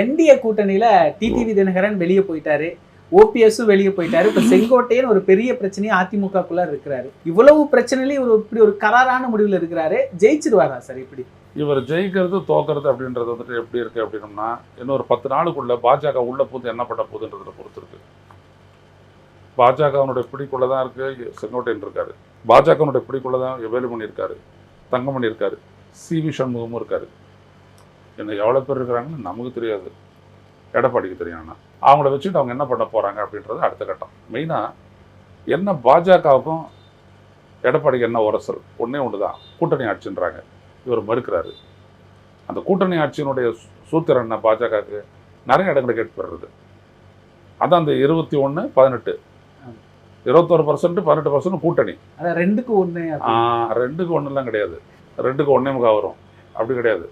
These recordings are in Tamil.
என்டிஏ கூட்டணியில டிடிவி தினகரன் வெளியே போயிட்டாரு. ஓபிஎஸும் வெளியே போயிட்டாரு. இப்ப செங்கோட்டையன் ஒரு பெரிய பிரச்சனையும் அதிமுகக்குள்ள இருக்கிறாரு. இவ்வளவு பிரச்சனையில இவர் இப்படி ஒரு கராரான முடிவுல இருக்கிறாரு. ஜெயிச்சிருவாரா சார் இப்படி? இவர் ஜெயிக்கிறது தோக்கிறது அப்படின்றது வந்துட்டு எப்படி இருக்கு அப்படின்னம்னா இன்னொரு பத்து நாளுக்குள்ள பாஜக உள்ள போது என்ன பண்ண போகுதுன்றதுல பொறுத்து இருக்கு. பாஜகவனுடைய பிடிக்குள்ள தான் இருக்கு. செங்கோட்டையன் இருக்காரு. பாஜகவனுடைய பிடிக்குள்ள தான் வேலுமணி இருக்காரு. தங்கமணி இருக்காரு. சி வி சண்முகமும் இருக்காரு. என்ன எவ்வளோ பேர் இருக்கிறாங்கன்னு நமக்கு தெரியாது. எடப்பாடிக்கு தெரியும். அவங்கள வச்சுட்டு அவங்க என்ன பண்ண போறாங்க அப்படின்றது அடுத்த கட்டம். மெயினாக என்ன பாஜகவுக்கும் எடப்பாடிக்கு என்ன உரசல்? ஒண்ணே ஒன்று தான் கூட்டணி ஆட்சின்றாங்க. இவர் மறுக்கிறாரு. அந்த கூட்டணி ஆட்சியினுடைய சூத்திரம் என்ன? பாஜகவுக்கு நிறைய இடங்களை கேட்டு பெறுறது அதான் அந்த இருபத்தி ஒன்று பதினெட்டு. இருபத்தொரு பர்சன்ட் பதினெட்டு பர்சன்ட் கூட்டணி. ரெண்டுக்கு ஆ, ரெண்டுக்கு ஒன்றுலாம் கிடையாது. ரெண்டுக்கு ஒன்றே முக்கா வரும். அப்படி கிடையாது.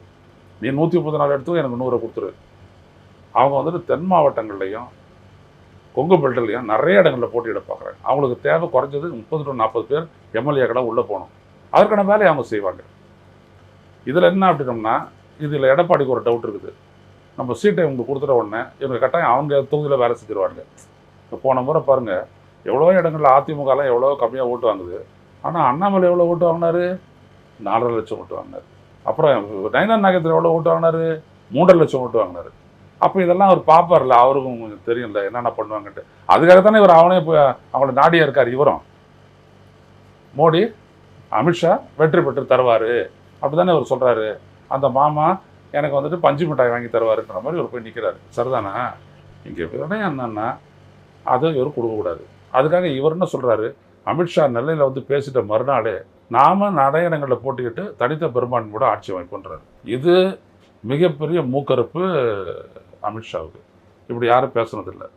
நீ நூற்றி முப்பத்தி நாலு எடுத்து எனக்கு நூறை கொடுத்துரு. அவங்க வந்துட்டு தென் மாவட்டங்கள்லையும் கொங்கு பெல்ட்லையும் நிறைய இடங்களில் போட்டியிட பார்க்குறாங்க. அவங்களுக்கு தேவை குறைஞ்சது முப்பது டு நாற்பது பேர் எம்எல்ஏக்களாக உள்ளே போகணும். அதற்கான வேலையை அவங்க செய்வாங்க. இதில் என்ன அப்படின்னம்னா இதில் எடப்பாடிக்கு ஒரு டவுட் இருக்குது. நம்ம சீட்டை இவங்க கொடுத்துட்ட உடனே இவங்க கட்டாயம் அவங்க தொகுதியில் வேலை செஞ்சுருவாங்க. இப்போ போன முறை பாருங்கள் எவ்வளோ இடங்களில் அதிமுகலாம் எவ்வளோ கம்மியாக ஓட்டு வாங்குது. ஆனால் அண்ணாமலை எவ்வளோ ஓட்டு வாங்கினார்? நாலரை லட்சம் ஓட்டு வாங்கினார். அப்புறம் நயனார் நாகேந்திரன் எவ்வளோ ஓட்டு வாங்கினாரு? மூன்றரை லட்சம் ஓட்டு வாங்கினாரு. அப்போ இதெல்லாம் அவர் பார்ப்பார்ல அவருக்கும் கொஞ்சம் தெரியும்ல என்னென்ன பண்ணுவாங்கன்ட்டு. அதுக்காக தானே இவர் அவனே இப்போ அவங்கள நாடியாக இருக்கார் இவரும். மோடி அமித்ஷா வெற்றி பெற்று தருவார். அப்படி தானே அவர் சொல்கிறாரு அந்த மாமா எனக்கு வந்துட்டு பஞ்சு மிட்டாய் வாங்கி தருவாருன்ற மாதிரி இவர் போய் நிற்கிறாரு சரிதானா? இங்கே விடயம் என்னன்னா அதை இவர் கொடுக்கக்கூடாது. அதுக்காக இவர் என்ன சொல்கிறாரு அமித்ஷா நெல்லையில் வந்து பேசிட்ட மறுநாளே நாம நிறைய இடங்களில் போட்டிக்கிட்டு தனித்த பெரும்பான்மை கூட ஆட்சி அமைப்புன்றார். இது மிகப்பெரிய மூக்கறுப்பு அமித்ஷாவுக்கு. இப்படி யாரும் பேசுனதில்லை.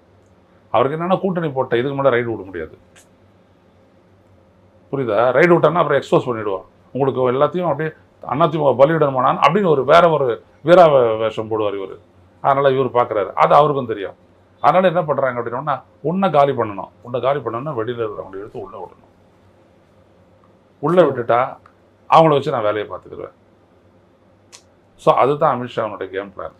அவருக்கு என்னென்னா கூட்டணி போட்ட இதுக்கு மேலே ரைடு விட முடியாது. புரியுதா? ரைடு விட்டான்னா அப்புறம் எக்ஸ்போஸ் பண்ணிவிடுவான் உங்களுக்கு எல்லாத்தையும் அப்படியே அதிமுக பலியிடணுமானான் அப்படின்னு ஒரு வேற ஒரு வீரா வேஷம் போடுவார் இவர். அதனால் இவர் பார்க்குறாரு அது அவருக்கும் தெரியும். அதனால் என்ன பண்ணுறாங்க அப்படின்னா உன்னை காலி பண்ணணும். உன்னை காலி பண்ணணும்னா வெளியில் இருக்கிறவங்களை எடுத்து உள்ளே விடணும். உள்ளே விட்டுட்டா அவங்கள வச்சு நான் வேலையை பார்த்துக்கிடுவேன் ஸோ அதுதான் அமித்ஷாவனுடைய கேம் பிளான்